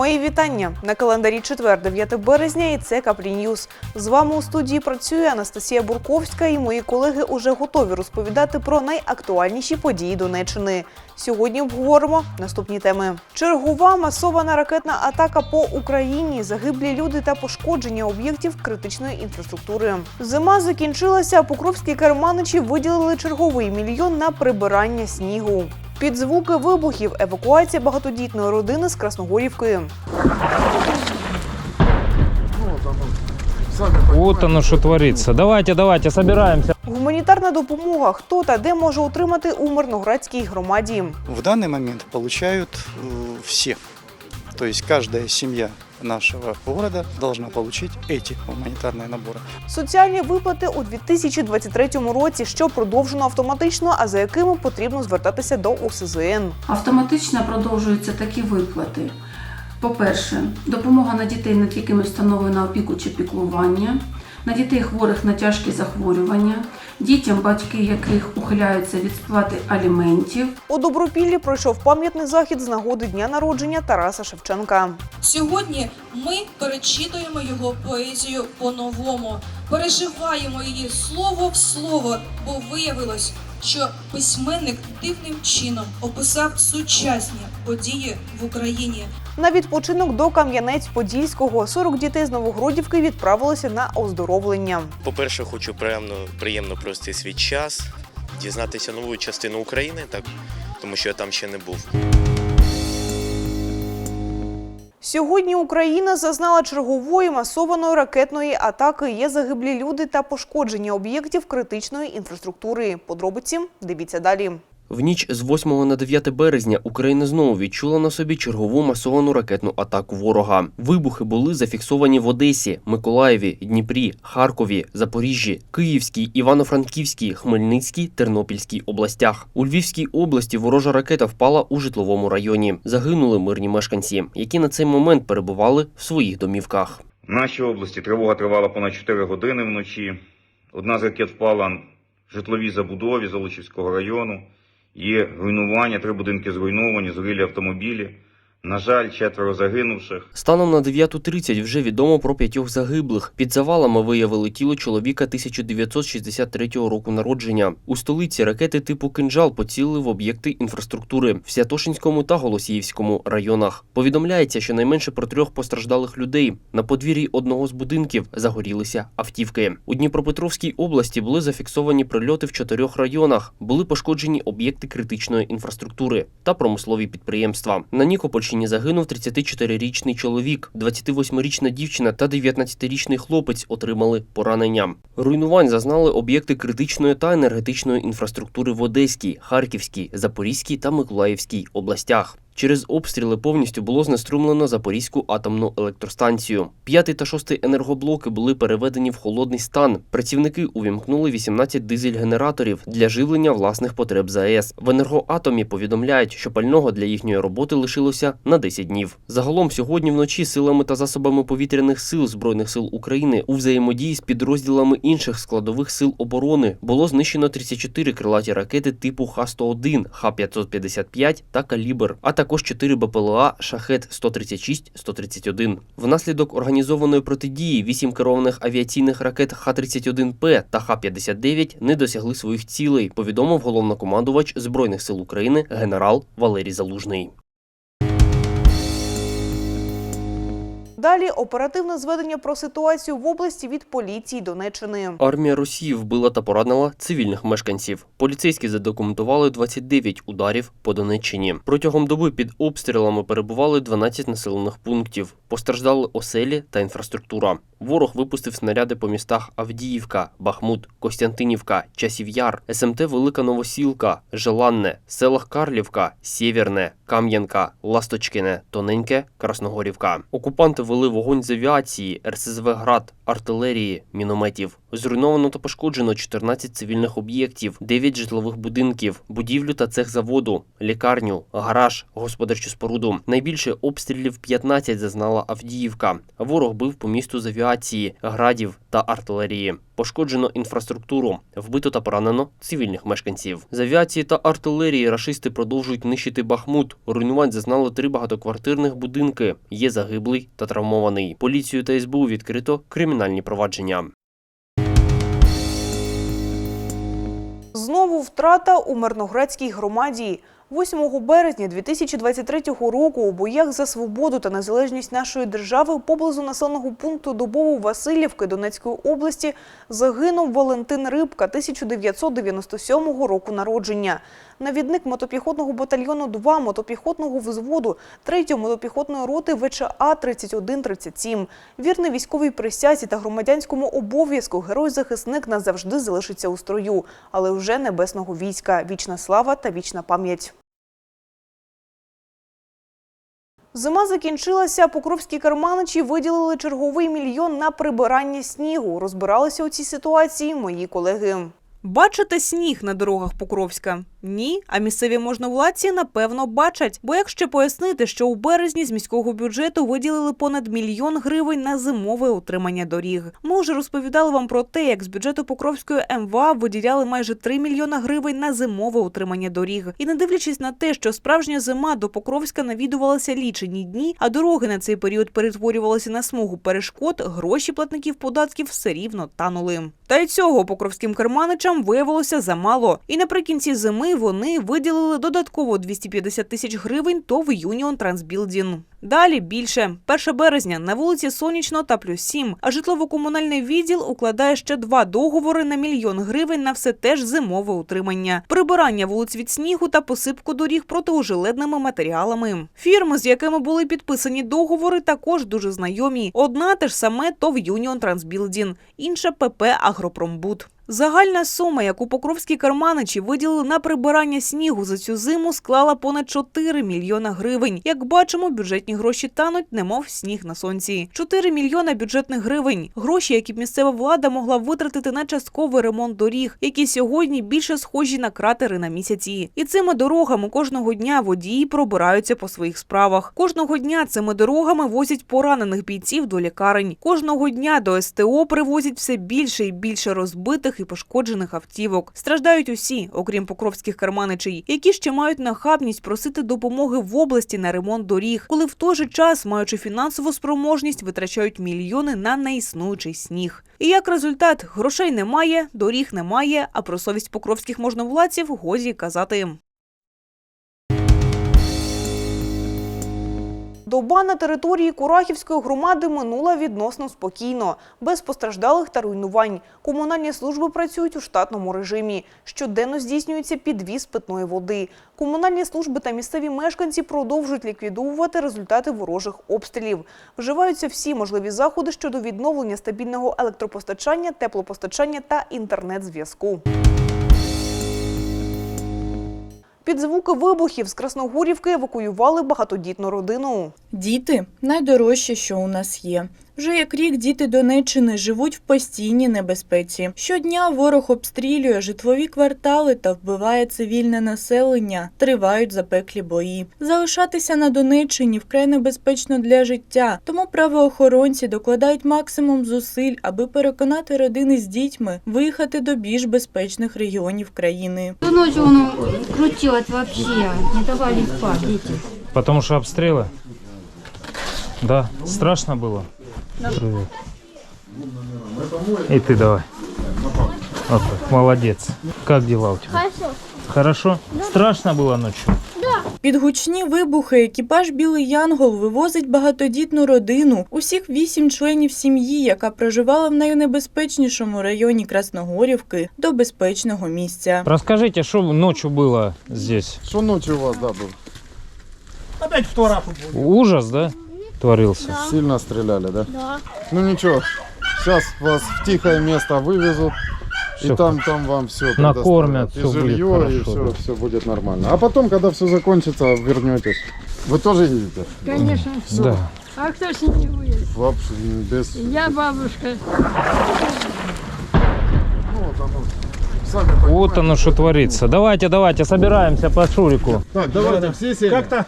Мої вітання на календарі четвер, 9 березня, і це Ньюз. З вами у студії працює Анастасія Бурковська, і мої колеги уже готові розповідати про найактуальніші події Донеччини. Сьогодні обговоримо наступні теми: чергова масована ракетна атака по Україні, загиблі люди та пошкодження об'єктів критичної інфраструктури. Зима закінчилася. Покровські керманичі виділили черговий мільйон на прибирання снігу. Під звуки вибухів евакуація багатодітної родини з Красногорівки. От оно що твориться. Давайте, давайте, собираємося. Гуманітарна допомога. Хто та де може отримати у Мирноградській громаді? В даний момент отримують всі. Тобто То сім'я каждая семья нашего города должна получить эти гуманитарные наборы. Соціальні виплати у 2023 році, що продовжено автоматично, а за якими потрібно звертатися до УСЗН. Автоматично продовжуються такі виплати. По-перше, допомога на дітей, над якими встановлено опіку чи піклування, на дітей хворих на тяжкі захворювання, дітям, батьки яких ухиляються від сплати аліментів, У Добропіллі пройшов пам'ятний захід з нагоди дня народження Тараса Шевченка. Сьогодні ми перечитуємо його поезію по-новому, переживаємо її слово в слово, бо виявилось, що письменник дивним чином описав сучасні події в Україні. На відпочинок до Кам'янець-Подільського 40 дітей з Новогродівки відправилися на оздоровлення. По-перше, хочу приємно, приємно провести свій час, дізнатися нову частину України, так, тому що я там ще не був. Сьогодні Україна зазнала чергової масованої ракетної атаки. Є загиблі люди та пошкодження об'єктів критичної інфраструктури. Подробиці дивіться далі. В ніч з 8 на 9 березня Україна знову відчула на собі чергову масовану ракетну атаку ворога. Вибухи були зафіксовані в Одесі, Миколаєві, Дніпрі, Харкові, Запоріжжі, Київській, Івано-Франківській, Хмельницькій, Тернопільській областях. У Львівській області ворожа ракета впала у житловому районі. Загинули мирні мешканці, які на цей момент перебували в своїх домівках. В нашій області тривога тривала понад 4 години вночі. Одна з ракет впала в житловій забудові Золочівського району. Є руйнування, три будинки зруйновані, згорілі автомобілі. На жаль, четверо загинувших. Станом на 9.30 вже відомо про п'ятьох загиблих. Під завалами виявили тіло чоловіка 1963 року народження. У столиці ракети типу «Кинжал» поцілили в об'єкти інфраструктури в Святошинському та Голосіївському районах. Повідомляється, що найменше про трьох постраждалих людей. На подвір'ї одного з будинків загорілися автівки. У Дніпропетровській області були зафіксовані прильоти в чотирьох районах. Були пошкоджені об'єкти критичної інфраструктури та промислові підприємства. На Нікопольщині загинув 34-річний чоловік, 28-річна дівчина та 19-річний хлопець отримали поранення. Руйнувань зазнали об'єкти критичної та енергетичної інфраструктури в Одеській, Харківській, Запорізькій та Миколаївській областях. Через обстріли повністю було знеструмлено Запорізьку атомну електростанцію. П'ятий та шостий енергоблоки були переведені в холодний стан. Працівники увімкнули 18 дизель-генераторів для живлення власних потреб ЗАЕС. В енергоатомі повідомляють, що пального для їхньої роботи лишилося на 10 днів. Загалом сьогодні вночі силами та засобами повітряних сил збройних сил України у взаємодії з підрозділами інших складових сил оборони було знищено 34 крилаті ракети типу Х-101, Х-555 та Калібр, а також 4 БПЛА Шахет 136-131. Внаслідок організованої протидії 8 керованих авіаційних ракет Х-31П та Х-59 не досягли своїх цілей, повідомив головнокомандувач Збройних сил України генерал Валерій Залужний. Далі оперативне зведення про ситуацію в області від поліції Донеччини. Армія Росії вбила та поранила цивільних мешканців. Поліцейські задокументували 29 ударів по Донеччині. Протягом доби під обстрілами перебували 12 населених пунктів. Постраждали оселі та інфраструктура. Ворог випустив снаряди по містах Авдіївка, Бахмут, Костянтинівка, Часів'яр, СМТ Велика Новосілка, Желанне, селах Карлівка, Сєвєрне, Кам'янка, Ласточкине, Тоненьке, Красногорівка. Окупанти вели вогонь з авіації, РСЗВ «Град», артилерії, мінометів. Зруйновано та пошкоджено 14 цивільних об'єктів, 9 житлових будинків, будівлю та цех заводу, лікарню, гараж, господарчу споруду. Найбільше обстрілів 15 зазнала Авдіївка. Ворог бив по місту з авіації авіації, градів та артилерії. Пошкоджено інфраструктуру, вбито та поранено цивільних мешканців. З авіації та артилерії рашисти продовжують нищити Бахмут. Руйнувань зазнали три багатоквартирних будинки. Є загиблий та травмований. Поліцію та СБУ відкрито кримінальні провадження. Знову втрата у Мирноградській громаді. 8 березня 2023 року у боях за свободу та незалежність нашої держави поблизу населеного пункту Дубово-Васильівки Донецької області загинув Валентин Рибка 1997 року народження. Навідник мотопіхотного батальйону 2 мотопіхотного взводу 3 мотопіхотної роти ВЧА 3137. Вірний військовій присязі та громадянському обов'язку герой-захисник назавжди залишиться у строю, але вже небесного війська. Вічна слава та вічна пам'ять. Зима закінчилася. Покровські карманичі виділили черговий мільйон на прибирання снігу. Розбиралися у цій ситуації мої колеги. Бачите сніг на дорогах Покровська? Ні, а місцеві можновладці напевно бачать. Бо якщо пояснити, що у березні з міського бюджету виділили понад мільйон гривень на зимове утримання доріг. Ми вже розповідали вам про те, як з бюджету Покровської МВА виділяли майже 3 мільйона гривень на зимове утримання доріг. І не дивлячись на те, що справжня зима до Покровська навідувалася лічені дні, а дороги на цей період перетворювалися на смугу перешкод, гроші платників податків все рівно танули. Та й цього покровським керманичам виявилося замало. І наприкінці зими вони виділили додатково 250 тисяч гривень ТОВ Юніон Трансбілдін. Далі більше 1 березня на вулиці Сонячно та плюс 7, а житлово-комунальний відділ укладає ще два договори на мільйон гривень на все теж зимове утримання, прибирання вулиць від снігу та посипку доріг протиожеледними матеріалами. Фірми, з якими були підписані договори, також дуже знайомі. Одна те ж саме ТОВ Юніон Трансбілдін, інша ПП Агропромбуд. Загальна сума, яку покровські карманичі виділили на прибирання снігу за цю зиму, склала понад 4 мільйона гривень. Як бачимо, бюджетні гроші тануть, немов сніг на сонці. 4 мільйона бюджетних гривень. Гроші, які б місцева влада могла витратити на частковий ремонт доріг, які сьогодні більше схожі на кратери на місяці. І цими дорогами кожного дня водії пробираються по своїх справах. Кожного дня цими дорогами возять поранених бійців до лікарень. Кожного дня до СТО привозять все більше і більше розбитих і пошкоджених автівок. Страждають усі, окрім покровських карманичей, які ще мають нахабність просити допомоги в області на ремонт доріг, коли в той же час, маючи фінансову спроможність, витрачають мільйони на неіснуючий сніг. І як результат, грошей немає, доріг немає, а про совість покровських можновладців годі казати. Доба на території Курахівської громади минула відносно спокійно, без постраждалих та руйнувань. Комунальні служби працюють у штатному режимі. Щоденно здійснюється підвіз питної води. Комунальні служби та місцеві мешканці продовжують ліквідовувати результати ворожих обстрілів. Вживаються всі можливі заходи щодо відновлення стабільного електропостачання, теплопостачання та інтернет-зв'язку. Під звуки вибухів з Красногорівки евакуювали багатодітну родину. Діти найдорожче, що у нас є. Вже як рік діти Донеччини живуть в постійній небезпеці. Щодня ворог обстрілює житлові квартали та вбиває цивільне населення. Тривають запеклі бої. Залишатися на Донеччині вкрай небезпечно для життя, тому правоохоронці докладають максимум зусиль, аби переконати родини з дітьми виїхати до більш безпечних регіонів країни. Всю ночь он крутилось вообще, не давали спать дети. Потому что обстрелы? Да. Страшно было? Привет. И ты давай. Вот так. Молодец. Как дела у тебя? Хорошо. Хорошо? Страшно было ночью? Під гучні вибухи екіпаж Білий Янгол вивозить багатодітну родину, усіх вісім членів сім'ї, яка проживала в найнебезпечнішому районі Красногорівки, до безпечного місця. Расскажите, что ночью было здесь? Что ночью у вас, да, был? Ужас, да? Творился. Сильно стреляли, да? Да. Ну ничего, сейчас вас в тихое место вывезут. Всё и там, там вам все Накормят, и всё будет жилье, и хорошо, все, да. все будет нормально. А потом, когда все закончится, вернетесь. Вы тоже едете? Конечно. Да. А кто с ними будет? Вообще без... Я бабушка. Ну, вот оно. Сами Вот понимаете. оно что творится. Давайте, давайте, собираемся по Шурику. Так, давайте все сели. Как-то.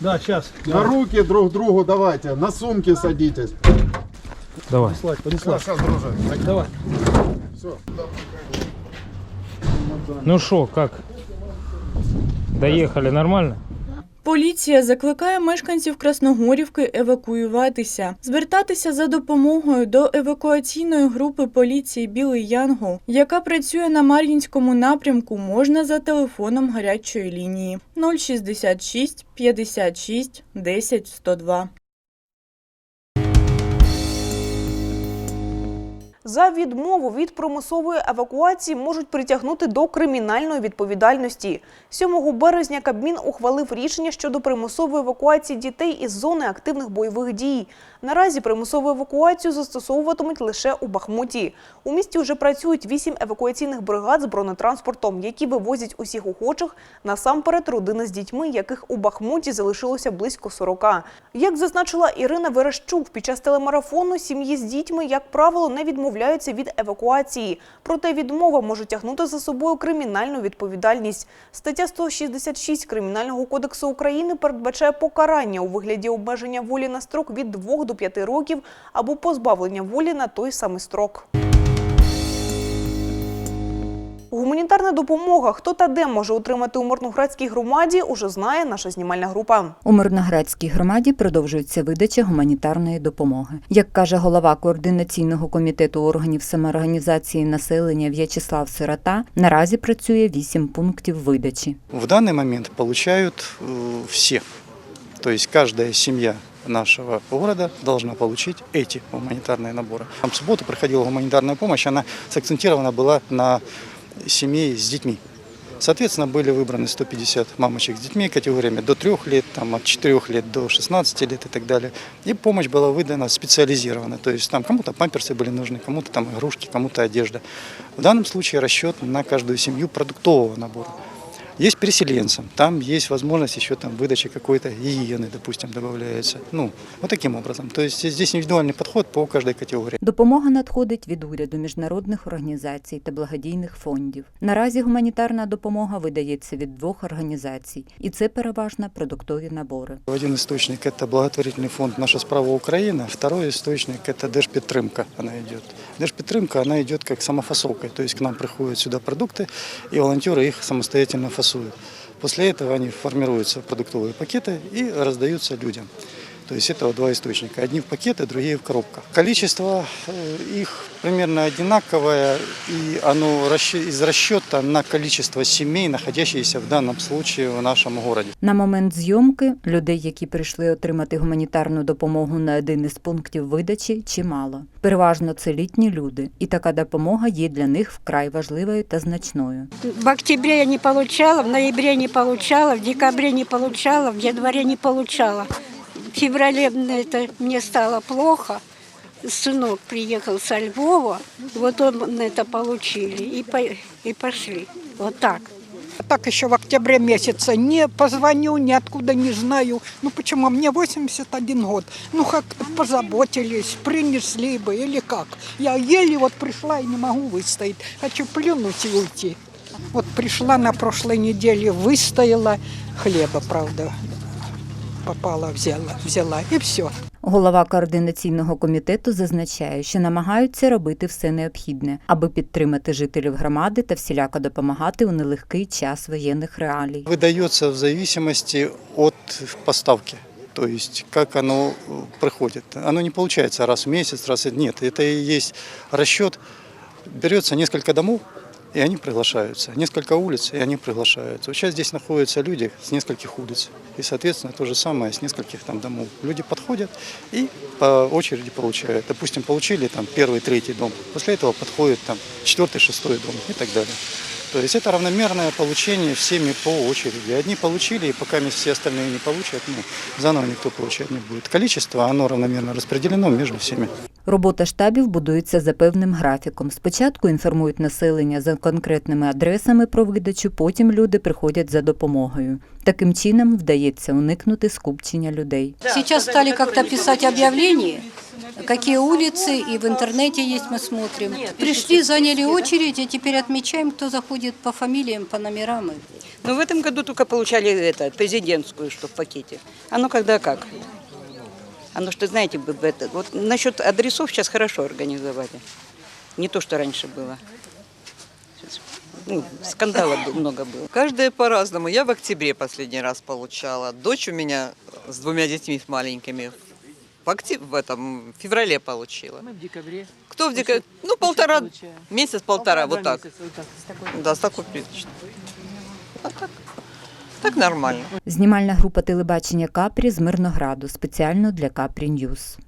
Да, сейчас. На руки друг другу давайте, на сумки садитесь. Давай. Сейчас, друже. Давай. Все. Ну что, как? Доехали нормально? Поліція закликає мешканців Красногорівки евакуюватися, звертатися за допомогою до евакуаційної групи поліції Білий Янгол, яка працює на Мар'їнському напрямку, можна за телефоном гарячої лінії 066 56 10 102. За відмову від промислової евакуації можуть притягнути до кримінальної відповідальності. 7 березня Кабмін ухвалив рішення щодо примусової евакуації дітей із зони активних бойових дій. Наразі примусову евакуацію застосовуватимуть лише у Бахмуті. У місті вже працюють вісім евакуаційних бригад з бронетранспортом, які вивозять усіх охочих, насамперед родини з дітьми, яких у Бахмуті залишилося близько 40. Як зазначила Ірина Верещук, під час телемарафону сім'ї з дітьми, як правило, не відмовляються від евакуації. Проте відмова може тягнути за собою кримінальну відповідальність. Стаття 166 Кримінального кодексу України передбачає покарання у вигляді обмеження волі на строк від 2 до 5 років або позбавлення волі на той самий строк. Гуманітарна допомога, хто та де може отримати у Мирноградській громаді, уже знає наша знімальна група. У Мирноградській громаді продовжується видача гуманітарної допомоги. Як каже голова координаційного комітету органів самоорганізації населення В'ячеслав Сирота, наразі працює вісім пунктів видачі. В данный момент получают э, все. То есть каждая семья нашего города должна получить эти гуманитарные наборы. Там в субботу приходила гуманитарная помощь, она сакцентирована была на семей с детьми. Соответственно, были выбраны 150 мамочек с детьми категориями до 3 лет, там, от 4 лет до 16 лет и так далее. И помощь была выдана специализированно. То есть там кому-то памперсы были нужны, кому-то там игрушки, кому-то одежда. В данном случае расчет на каждую семью продуктового набора. Есть переселенцам, там есть возможность еще там выдачи какой-то гигиены, допустим, добавляется. Ну, вот таким образом. То есть здесь индивидуальный подход по каждой категории. Допомога надходить від уряду міжнародних організацій та благодійних фондів. Наразі гуманітарна допомога видається від двох організацій, і це переважно продуктові набори. Один источник – это благотворительный фонд «Наша справа Украина», второй источник – это Держпідтримка, она идет. Держпідтримка, она идет как самофасовкой, то есть к нам приходят сюда продукты, и волонтеры их самостоятельно фасуют. После этого они формируются в продуктовые пакеты и раздаются людям. То есть это два источника. Одни в пакеты, другие в коробках. Количество э, их примерно одинаковое, и оно расчё- из расчета на количество семей, находящихся в данном случае в нашем городе. На момент зйомки людей, які прийшли отримати гуманітарну допомогу на один із пунктів видачі, чимало. Переважно це літні люди, і така допомога є для них вкрай важливою та значною. В октябре я не получала, в ноябре не получала, в декабре не получала, в январе не получала. В феврале это мне стало плохо. Сынок приехал со Львова, вот он это получили и, по, и пошли. Вот так. Так еще в октябре месяце не позвоню, ниоткуда не знаю. Ну почему? Мне 81 год. Ну как позаботились, принесли бы или как. Я еле вот пришла и не могу выстоять. Хочу плюнуть и уйти. Вот пришла на прошлой неделе, выстояла. Хлеба, правда, попала, взяла, взяла и все. Голова координаційного комітету зазначає, що намагаються робити все необхідне, аби підтримати жителів громади та всіляко допомагати у нелегкий час воєнних реалій. Выдается в зависимости от поставки. То есть как оно э, приходит. Оно не получается раз в месяц, раз в нет. Это и есть расчет. Берется несколько домов, и они приглашаются. Несколько улиц, и они приглашаются. Вот сейчас здесь находятся люди с нескольких улиц. И, соответственно, то же самое с нескольких там домов. Люди подходят и по очереди получают. Допустим, получили там первый, третий дом. После этого подходит там четвертый, шестой дом и так далее. То есть это равномерное получение всеми по очереди. Одни получили, и пока все остальные не получат, ну, заново никто получать не будет. Количество, оно равномерно распределено между всеми. Робота штабів будується за певним графіком. Спочатку інформують населення за конкретними адресами про видачу, потім люди приходять за допомогою. Таким чином вдається уникнути скупчення людей. Сейчас стали как-то писать объявления, какие улицы, и в интернете есть, мы смотрим. Пришли, заняли очередь, и теперь отмечаем, кто заходит по фамилиям, по номерам. Но в этом году только получали это, президентскую, что в пакете. А ну когда как? Оно что, знаете, бы- бы это- вот насчет адресов сейчас хорошо организовали. Не то, что раньше было. Ну, скандалов бы- много было. Каждая по-разному. Я в октябре последний раз получала. Дочь у меня с двумя детьми маленькими в, октя- в этом в феврале получила. Мы в декабре. Кто в декабре? Ну, полтора, месяц-полтора, вот так. месяца, вот так, с такой. Да, с такой прилично. А так, так нормально. Знімальна група телебачення Капрі з Мирнограду спеціально для Капрі Ньюс.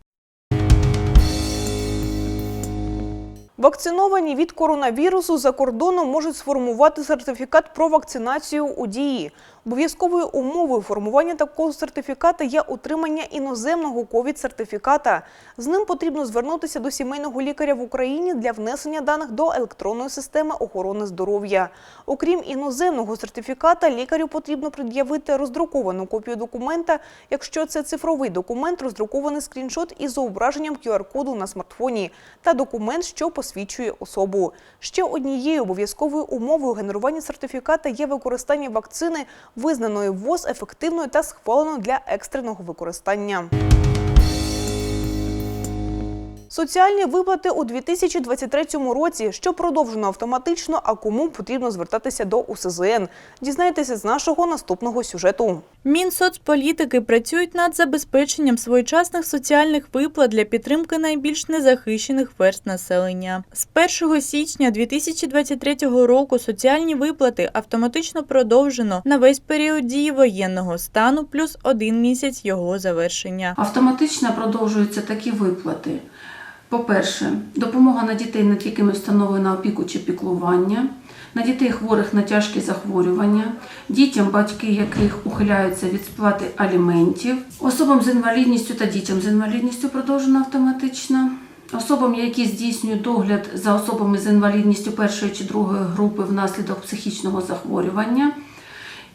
Вакциновані від коронавірусу за кордоном можуть сформувати сертифікат про вакцинацію у дії. Обов'язковою умовою формування такого сертифіката є отримання іноземного ковід-сертифіката. З ним потрібно звернутися до сімейного лікаря в Україні для внесення даних до електронної системи охорони здоров'я. Окрім іноземного сертифіката, лікарю потрібно пред'явити роздруковану копію документа, якщо це цифровий документ, роздрукований скріншот із зображенням QR-коду на смартфоні та документ, що посвідчує особу. Ще однією обов'язковою умовою генерування сертифіката є використання вакцини, визнаної ВОЗ ефективною та схваленою для екстреного використання. Соціальні виплати у 2023 році, що продовжено автоматично, а кому потрібно звертатися до УСЗН. Дізнайтеся з нашого наступного сюжету. Мінсоцполітики працюють над забезпеченням своєчасних соціальних виплат для підтримки найбільш незахищених верст населення. З 1 січня 2023 року соціальні виплати автоматично продовжено на весь період дії воєнного стану плюс один місяць його завершення. Автоматично продовжуються такі виплати. По-перше, допомога на дітей, над якими встановлена опіку чи піклування, на дітей хворих на тяжкі захворювання, дітям, батьки яких ухиляються від сплати аліментів, особам з інвалідністю та дітям з інвалідністю продовжено автоматично. Особам, які здійснюють догляд за особами з інвалідністю першої чи другої групи внаслідок психічного захворювання,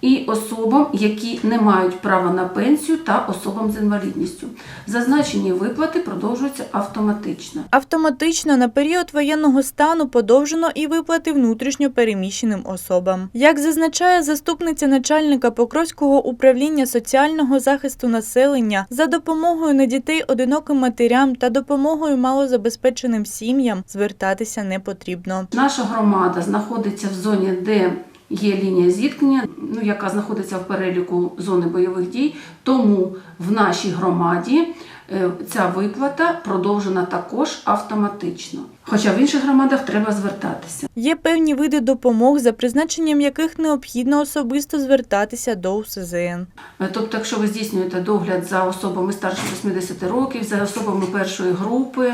і особам, які не мають права на пенсію, та особам з інвалідністю. Зазначені виплати продовжуються автоматично. Автоматично на період воєнного стану подовжено і виплати внутрішньо переміщеним особам. Як зазначає заступниця начальника Покровського управління соціального захисту населення, за допомогою на дітей одиноким матерям та допомогою малозабезпеченим сім'ям звертатися не потрібно. Наша громада знаходиться в зоні, де є лінія зіткнення, ну, яка знаходиться в переліку зони бойових дій. Тому в нашій громаді е, ця виплата продовжена також автоматично. Хоча в інших громадах треба звертатися. Є певні види допомог, за призначенням яких необхідно особисто звертатися до УСЗН. Е, Тобто, якщо ви здійснюєте догляд за особами старше 80 років, за особами першої групи,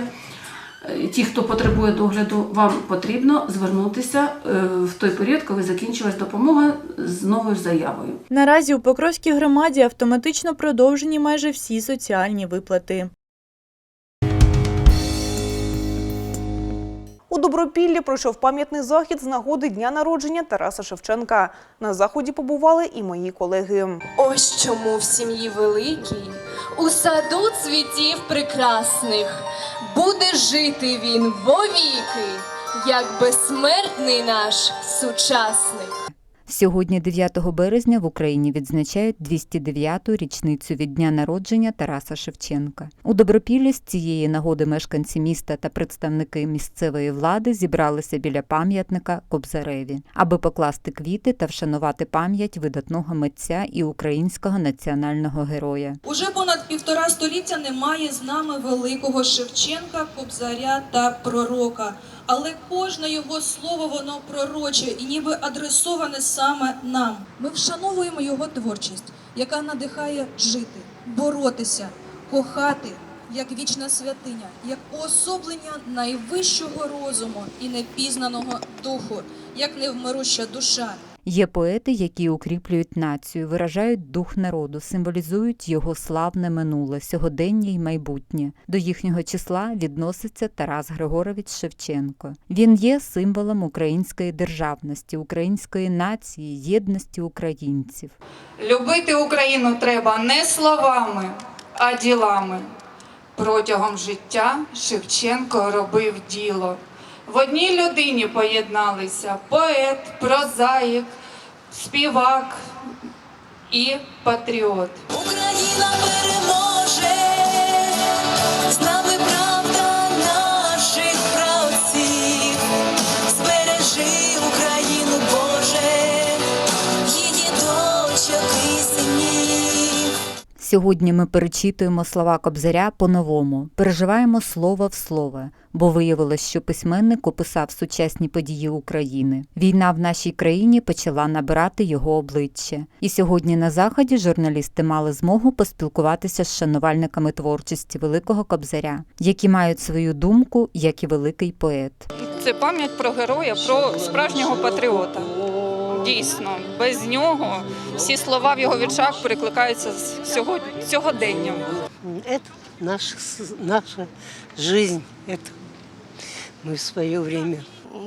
ті, хто потребує догляду, вам потрібно звернутися е, в той період, коли закінчилась допомога з новою заявою. Наразі у Покровській громаді автоматично продовжені майже всі соціальні виплати. У Добропіллі пройшов пам'ятний захід з нагоди дня народження Тараса Шевченка. На заході побували і мої колеги. Ось чому в сім'ї великій, у саду цвітів прекрасних, буде жити він вовіки, як безсмертний наш сучасник. Сьогодні, 9 березня, в Україні відзначають 209-ту річницю від дня народження Тараса Шевченка. У Добропіллі з цієї нагоди мешканці міста та представники місцевої влади зібралися біля пам'ятника Кобзареві, аби покласти квіти та вшанувати пам'ять видатного митця і українського національного героя. Уже понад півтора століття немає з нами великого Шевченка, Кобзаря та пророка. Але кожне його слово воно пророче і ніби адресоване саме нам. Ми вшановуємо його творчість, яка надихає жити, боротися, кохати як вічна святиня, як уособлення найвищого розуму і непізнаного духу, як невмируща душа. Є поети, які укріплюють націю, виражають дух народу, символізують його славне минуле, сьогодення й майбутнє. До їхнього числа відноситься Тарас Григорович Шевченко. Він є символом української державності, української нації, єдності українців. Любити Україну треба не словами, а ділами. Протягом життя Шевченко робив діло. В одній людині поєдналися поет, прозаїк, співак і патріот. Україна переможе, Сьогодні ми перечитуємо слова Кобзаря по-новому, переживаємо слово в слово, бо виявилось, що письменник описав сучасні події України. Війна в нашій країні почала набирати його обличчя. І сьогодні на заході журналісти мали змогу поспілкуватися з шанувальниками творчості великого Кобзаря, які мають свою думку, як і великий поет. Це пам'ять про героя, про справжнього патріота Дійсно, без нього всі слова в його віршах перекликаються з сього- сьогоденням. Это наша, с- наша жизнь. Это мы в свое время.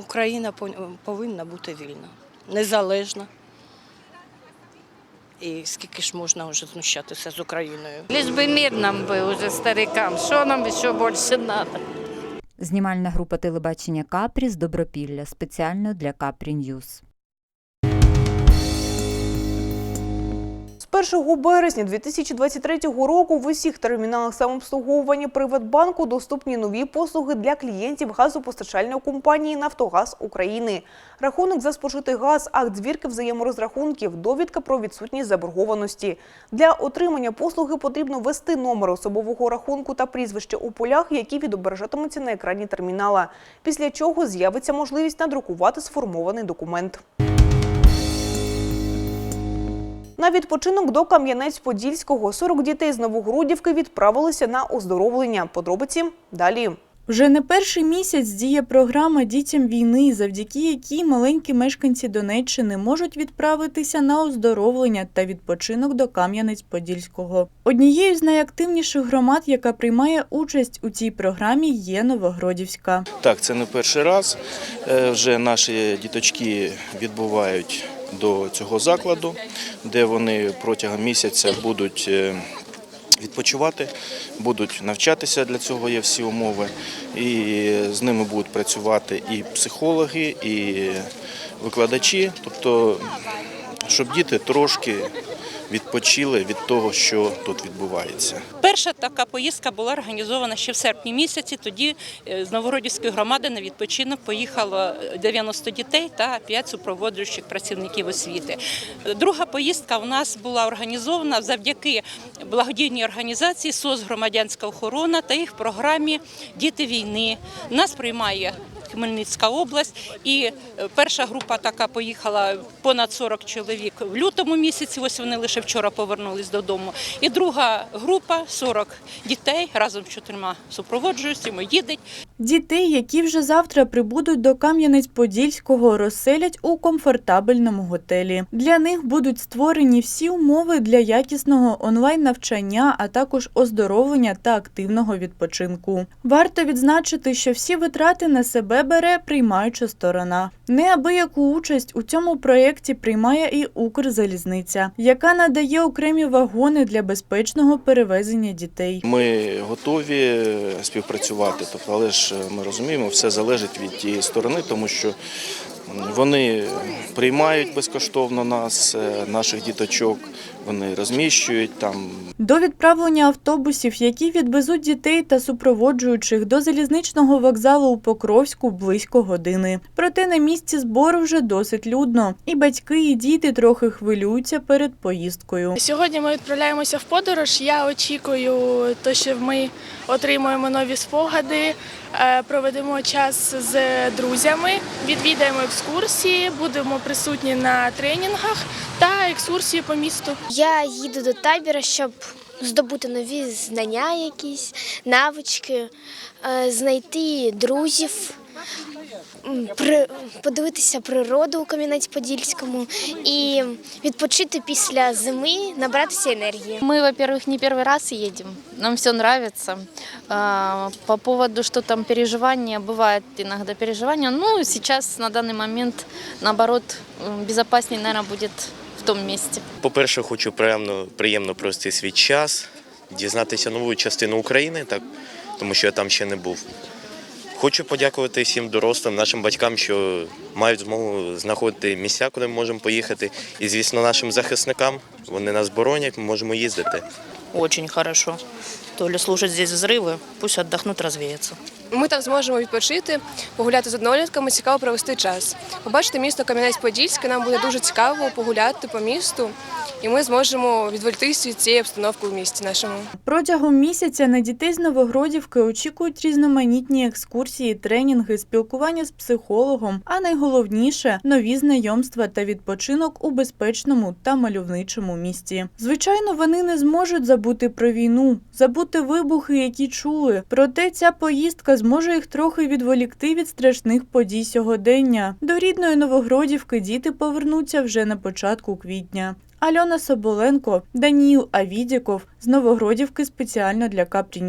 Україна пов- повинна бути вільна, незалежна. І скільки ж можна вже знущатися з Україною? Лишь бы мир нам был уже старикам. Что нам еще больше надо? Знімальна група телебачення Капрі з Добропілля спеціально для Капрі Ньюз. З 1 березня 2023 року в усіх терміналах самообслуговування Приватбанку доступні нові послуги для клієнтів газопостачальної компанії Нафтогаз України. Рахунок за спожитий газ, акт звірки взаєморозрахунків, довідка про відсутність заборгованості. Для отримання послуги потрібно ввести номер особового рахунку та прізвище у полях, які відображатимуться на екрані термінала. Після чого з'явиться можливість надрукувати сформований документ. На відпочинок до Кам'янець-Подільського 40 дітей з Новогрудівки відправилися на оздоровлення. Подробиці далі. Вже не перший місяць діє програма Дітям війни, завдяки якій маленькі мешканці Донеччини можуть відправитися на оздоровлення та відпочинок до Кам'янець-Подільського. Однією з найактивніших громад, яка приймає участь у цій програмі, є Новогродівська. Так, це не перший раз. Е, Вже наші діточки відбувають до цього закладу, де вони протягом місяця будуть е, відпочивати, будуть навчатися для цього є всі умови. І з ними будуть працювати і психологи, і викладачі, тобто, щоб діти трошки відпочили від того, що тут відбувається. Перша така поїздка була організована ще в серпні місяці. Тоді е, з Новородівської громади на відпочинок поїхало 90 дітей та 5 супроводжуючих працівників освіти. Друга поїздка у нас була організована завдяки благодійній організації СОС Громадянська охорона та їх програмі Діти війни. Нас приймає Хмельницька область. І е, перша група така поїхала понад 40 чоловік в лютому місяці. Ось вони лише вчора повернулись додому. І друга група 40 дітей разом з чотирма супроводжуючими їдуть. Дітей, які вже завтра прибудуть до Кам'янець-Подільського, розселять у комфортабельному готелі. Для них будуть створені всі умови для якісного онлайн-навчання, а також оздоровлення та активного відпочинку. Варто відзначити, що всі витрати на себе бере приймаюча сторона. Неабияку участь у цьому проєкті приймає і Укрзалізниця, яка надає окремі вагони для безпечного перевезення дітей. Ми готові співпрацювати, тобто, але ж ми розуміємо, все залежить від тієї сторони, тому що вони приймають безкоштовно нас, е, наших діточок, вони розміщують там. До відправлення автобусів, які відвезуть дітей та супроводжуючих до залізничного вокзалу у Покровську близько години. Проте на місці збору вже досить людно, і батьки, і діти трохи хвилюються перед поїздкою. Сьогодні ми відправляємося в подорож. Я очікую, то, що ми отримуємо нові спогади, проведемо час з друзями, відвідаємо екскурсії, будемо присутні на тренінгах та екскурсії по місту. Я їду до табіра, щоб здобути нові знання, якісь навички, е, знайти друзів, при- подивитися природу у Кам'янець-Подільському і відпочити після зими, набратися енергії. Мы, во-первых, не первый раз едем. Нам все нравится. А, По поводу, что там переживания, бывает иногда переживания. Ну, сейчас на данный момент, наоборот, м, безопаснее, наверное, будет в том месте. По-перше, хочу приємно, приємно провести свій час, дізнатися нову частину України, так, тому що я там ще не був. Хочу подякувати всім дорослим, нашим батькам, що мають змогу знаходити місця, куди ми можемо поїхати. І, звісно, нашим захисникам. Вони нас боронять, ми можемо їздити. Очень хорошо. То ли слушать здесь пусть отдохнут, развеются. Ми там зможемо відпочити, погуляти з однолітками, цікаво провести час. Побачити місто Кам'янець-Подільське, нам буде дуже цікаво погуляти по місту, і ми зможемо відволіктися від цієї обстановки у місті нашому. Протягом місяця на дітей з Новогродівки очікують різноманітні екскурсії, тренінги, спілкування з психологом, а найголовніше нові знайомства та відпочинок у безпечному та мальовничому місті. Звичайно, вони не зможуть забути про війну, забути вибухи, які чули. Проте ця поїздка зможе їх трохи відволікти від страшних подій сьогодення. До рідної Новогродівки діти повернуться вже на початку квітня. Альона Соболенко, Даніл Авідіков з Новогродівки спеціально для Капрі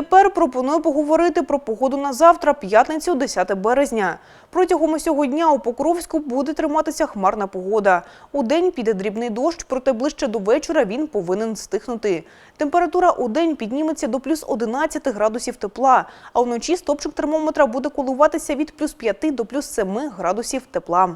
Тепер пропоную поговорити про погоду на завтра, п'ятницю, 10 березня. Протягом усього дня у Покровську буде триматися хмарна погода. У день піде дрібний дощ, проте ближче до вечора він повинен стихнути. Температура у день підніметься до плюс 11 градусів тепла, а вночі стопчик термометра буде коливатися від плюс 5 до плюс 7 градусів тепла.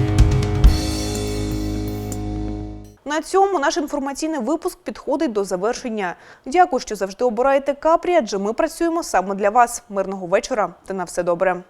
На цьому наш інформаційний випуск підходить до завершення. Дякую, що завжди обираєте Капрі, адже ми працюємо саме для вас. Мирного вечора та на все добре.